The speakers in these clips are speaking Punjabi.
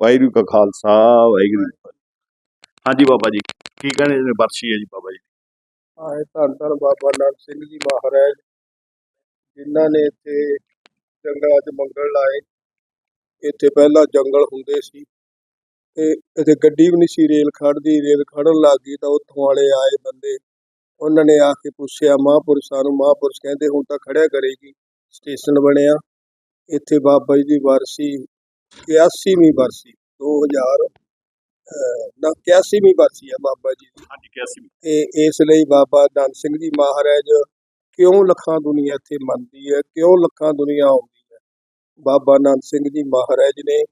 ਵਾਹਿਗੁਰੂ ਕਾ ਖਾਲਸਾ, ਵਾਹਿਗੁਰੂ ਜੀ ਕੀ ਫਤਿਹ। ਹਾਂਜੀ ਬਾਬਾ ਜੀ, ਕੀ ਕਹਿੰਦੇ ਨੇ ਬਰਸੀ ਹੈ ਜੀ ਬਾਬਾ ਜੀ? ਆਏ ਧੰਨ ਧੰਨ ਬਾਬਾ ਨਾਨਕ ਸਿੰਘ ਜੀ ਮਹਾਰਾਜ, ਜਿਨ੍ਹਾਂ ਨੇ ਇੱਥੇ ਜੰਗਲਾਂ 'ਚ ਮੰਗਲ ਲਾਏ। ਇੱਥੇ ਪਹਿਲਾਂ ਜੰਗਲ ਹੁੰਦੇ ਸੀ ਤੇ ਇੱਥੇ ਗੱਡੀ ਵੀ ਨਹੀਂ ਸੀ ਰੇਲ ਖੜਦੀ ਰੇਲ ਖੜਨ ਲੱਗ ਗਈ ਤਾਂ ਉੱਥੋਂ ਵਾਲੇ ਆਏ ਬੰਦੇ। ਉਹਨਾਂ ਨੇ ਆ ਕੇ ਪੁੱਛਿਆ, ਮਹਾਂਪੁਰਸ਼ਾਂ ਨੂੰ ਮਹਾਂਪੁਰਸ਼ ਕਹਿੰਦੇ ਹੁਣ ਤਾਂ ਖੜਿਆ ਕਰੇਗੀ, ਸਟੇਸ਼ਨ ਬਣਿਆ। ਇੱਥੇ ਬਾਬਾ ਜੀ ਦੀ ਵਰਸੀ 81ਵੀਂ ਵਰਸੀ 2000 ਅਹ, ਨਾ 81ਵੀਂ ਵਰਸੀ ਆ ਬਾਬਾ ਜੀ ਦੀ। ਹਾਂਜੀ ਕਿਆਸੀ ਤੇ ਇਸ ਲਈ ਬਾਬਾ ਦਨ ਸਿੰਘ ਜੀ ਮਹਾਰਾਜ ਕਿਉਂ ਲੱਖਾਂ ਦੁਨੀਆ ਇੱਥੇ ਮੰਨਦੀ ਹੈ ਕਿਉਂ ਲੱਖਾਂ ਦੁਨੀਆ ਆਉਂਦੀ ਹੈ? ਬਾਬਾ ਨੰਦ ਸਿੰਘ ਜੀ ਮਹਾਰਾਜ ਨੇ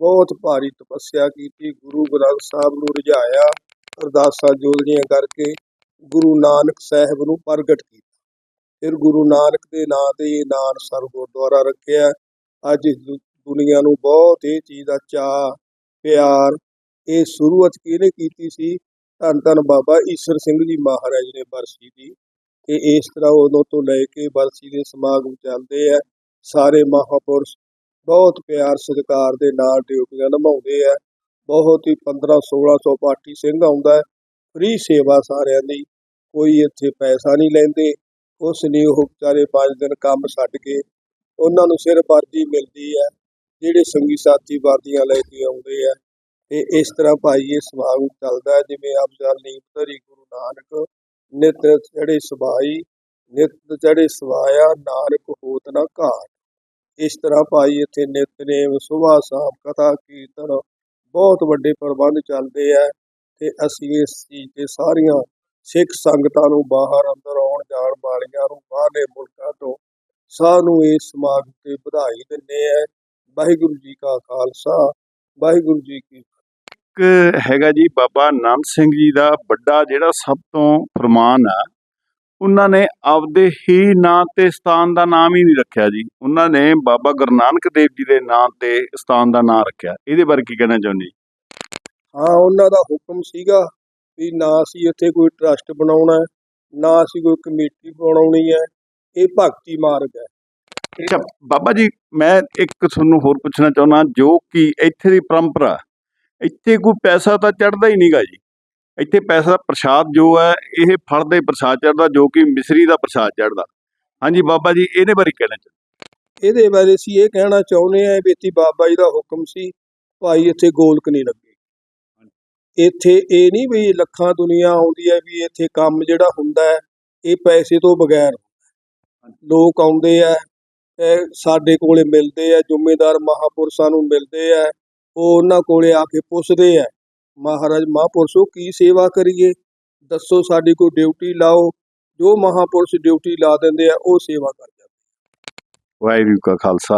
ਬਹੁਤ ਭਾਰੀ ਤਪੱਸਿਆ ਕੀਤੀ ਗੁਰੂ ਗ੍ਰੰਥ ਸਾਹਿਬ ਨੂੰ ਰਝਾਇਆ ਅਰਦਾਸਾਂ ਜੋਦੜੀਆਂ ਕਰਕੇ ਗੁਰੂ ਨਾਨਕ ਸਾਹਿਬ ਨੂੰ ਪ੍ਰਗਟ ਕੀਤਾ। ਫਿਰ ਗੁਰੂ ਨਾਨਕ ਦੇ ਨਾਂ ਤੇ ਇਹ ਨਾਨਸਰ ਗੁਰਦੁਆਰਾ ਰੱਖਿਆ। ਅੱਜ ਦੁਨੀਆ ਨੂੰ ਬਹੁਤ ਇਹ ਚੀਜ਼ ਦਾ ਚਾਅ, ਪਿਆਰ, ਇਹ ਸ਼ੁਰੂਆਤ ਕਿਹਨੇ ਕੀਤੀ ਸੀ? ਧੰਨ ਧੰਨ ਬਾਬਾ ਈਸ਼ਰ ਸਿੰਘ ਜੀ ਮਹਾਰਾਜ ਨੇ ਬਰਸੀ ਦੀ। ਤੇ ਇਸ ਤਰ੍ਹਾਂ ਉਦੋਂ ਤੋਂ ਲੈ ਕੇ ਬਰਸੀ ਦੇ ਸਮਾਗਮ ਚੱਲਦੇ ਆ। ਸਾਰੇ ਮਹਾਪੁਰਸ਼ ਬਹੁਤ ਪਿਆਰ, ਸਤਿਕਾਰ ਦੇ ਨਾਲ ਡਿਊਟੀਆਂ ਨਿਭਾਉਂਦੇ ਆ। ਬਹੁਤ ਹੀ 15 1600 ਪਾਠੀ ਸਿੰਘ ਆਉਂਦਾ ਹੈ। ਫ੍ਰੀ ਸੇਵਾ ਸਾਰਿਆਂ ਦੀ। ਕੋਈ ਇੱਥੇ ਪੈਸਾ ਨਹੀਂ ਲੈਂਦੇ। ਉਸ ਨੇ ਉਹ ਵਿਚਾਰੇ ਪੰਜ ਦਿਨ ਕੰਮ ਛੱਡ ਕੇ, ਉਹਨਾਂ ਨੂੰ ਸਿਰ ਵਰਦੀ ਮਿਲਦੀ ਹੈ। ਜਿਹੜੇ ਸੰਗੀ ਸਾਥੀ ਵਰਦੀਆਂ ਲੈ ਕੇ ਆਉਂਦੇ ਆ, ਤੇ ਇਸ ਤਰ੍ਹਾਂ ਭਾਈ ਇਹ ਸਮਾਗਮ ਚੱਲਦਾ ਹੈ, ਜਿਵੇਂ ਅਫਜ਼ਲ ਨੀਮ ਧਰੀ ਗੁਰੂ ਨਾਨਕ, ਨਿਤ ਚੜੇ ਸਬਾਈ, ਨਿਤ ਚੜੇ ਸਵਾਇਆ, ਨਾਨਕ ਹੋਤ ਨਾ ਘਾਟ। ਇਸ ਤਰ੍ਹਾਂ ਭਾਈ ਇੱਥੇ ਨਿਤਨੇਮ, ਸੁਭਾ ਸ਼ਾਮ ਕਥਾ ਕੀਰਤਨ ਬਹੁਤ ਵੱਡੇ ਪ੍ਰਬੰਧ ਚੱਲਦੇ ਆ, ਤੇ ਅਸੀਂ ਇਸ ਚੀਜ਼ ਤੇ ਸਾਰੀਆਂ ਸਿੱਖ ਸੰਗਤਾਂ ਨੂੰ ਬਾਹਰ ਅੰਦਰ ਆਉਣ ਜਾਣ ਵਾਲੀਆਂ ਨੂੰ ਬਾਹਰਲੇ ਮੁਲਕਾਂ ਤੋਂ ਸਭ ਨੂੰ ਇਸ ਸਮਾਗਮ ਤੇ ਵਧਾਈ ਦਿੰਦੇ ਆ। ਵਾਹਿਗੁਰੂ ਜੀ ਕਾ ਖਾਲਸਾ ਵਾਹਿਗੁਰੂ ਜੀ ਕੀ ਇੱਕ ਹੈਗਾ ਜੀ ਬਾਬਾ ਨਾਨਕ ਸਿੰਘ ਜੀ ਦਾ ਵੱਡਾ ਜਿਹੜਾ ਸਭ ਤੋਂ ਫਰਮਾਨ ਆ ਉਹਨਾਂ ਨੇ ਆਪਦੇ ਹੀ ਨਾਂ ਤੇ ਸਥਾਨ ਦਾ ਨਾਮ ਹੀ ਨਹੀਂ ਰੱਖਿਆ ਜੀ। ਉਹਨਾਂ ਨੇ ਬਾਬਾ ਗੁਰੂ ਨਾਨਕ ਦੇਵ ਜੀ ਦੇ ਨਾਂ ਤੇ ਸਥਾਨ ਦਾ ਨਾਮ ਰੱਖਿਆ। ਇਹਦੇ ਬਾਰੇ ਕੀ ਕਹਿਣਾ ਚਾਹੁੰਦੇ? ਹਾਂ ਉਹਨਾਂ ਦਾ ਹੁਕਮ ਸੀਗਾ ਵੀ ਨਾ ਅਸੀਂ ਇੱਥੇ ਕੋਈ ਟਰਸਟ ਬਣਾਉਣਾ ਨਾ ਅਸੀਂ ਕੋਈ ਕਮੇਟੀ ਬਣਾਉਣੀ ਹੈ। ਇਹ ਭਗਤੀ ਮਾਰਗ ਹੈ। ਅੱਛਾ ਬਾਬਾ ਜੀ ਮੈਂ ਇੱਕ ਤੁਹਾਨੂੰ ਹੋਰ ਪੁੱਛਣਾ ਚਾਹੁੰਦਾ ਜੋ ਕਿ ਇੱਥੇ ਦੀ ਪਰੰਪਰਾ ਇੱਥੇ ਕੋਈ ਪੈਸਾ ਤਾਂ ਚੜਦਾ ਹੀ ਨਹੀਂਗਾ ਜੀ। ਇੱਥੇ ਪੈਸਾ ਪ੍ਰਸ਼ਾਦ ਜੋ ਹੈ ਇਹ ਫਲ ਦੇ ਪ੍ਰਸ਼ਾਦ ਚੜਦਾ ਜੋ ਕਿ ਮਿਸਰੀ ਦਾ ਪ੍ਰਸ਼ਾਦ ਚੜਦਾ ਹਾਂਜੀ ਬਾਬਾ ਜੀ ਇਹਦੇ ਬਾਰੇ ਕਹਿਣਾ ਚਾਹੁੰਦੇ ਇਹਦੇ ਬਾਰੇ ਅਸੀਂ ਇਹ ਕਹਿਣਾ ਚਾਹੁੰਦੇ ਹਾਂ ਵੀ ਇੱਥੇ ਬਾਬਾ ਜੀ ਦਾ ਹੁਕਮ ਸੀ ਭਾਈ ਇੱਥੇ ਗੋਲਕ ਨਹੀਂ ਲੱਗੇ। ਇੱਥੇ ਇਹ ਨਹੀਂ ਵੀ ਲੱਖਾਂ ਦੁਨੀਆ ਆਉਂਦੀ ਹੈ ਵੀ ਇੱਥੇ ਕੰਮ ਜਿਹੜਾ ਹੁੰਦਾ ਹੈ ਇਹ ਪੈਸੇ ਤੋਂ ਬਗੈਰ ਲੋਕ ਆਉਂਦੇ ਆ ਸਾਡੇ ਕੋਲੇ ਮਿਲਦੇ ਆ, ਜ਼ਿੰਮੇਦਾਰ ਮਹਾਪੁਰਸ਼ਾਂ ਨੂੰ ਮਿਲਦੇ ਆ, ਉਹ ਉਹਨਾਂ ਕੋਲੇ ਆ ਕੇ ਪੁੱਛਦੇ ਆ, ਮਹਾਰਾਜ, ਮਹਾਪੁਰਸ਼ੋ, ਕੀ ਸੇਵਾ ਕਰੀਏ? ਦੱਸੋ ਸਾਡੀ ਕੋਈ ਡਿਊਟੀ ਲਾਓ। ਜੋ ਮਹਾਪੁਰਸ਼ ਡਿਊਟੀ ਲਾ ਦਿੰਦੇ ਆ, ਉਹ ਸੇਵਾ ਕਰ ਜਾਂਦੇ ਵਾਹਿਗੁਰੂ ਕਾ ਖਾਲਸਾ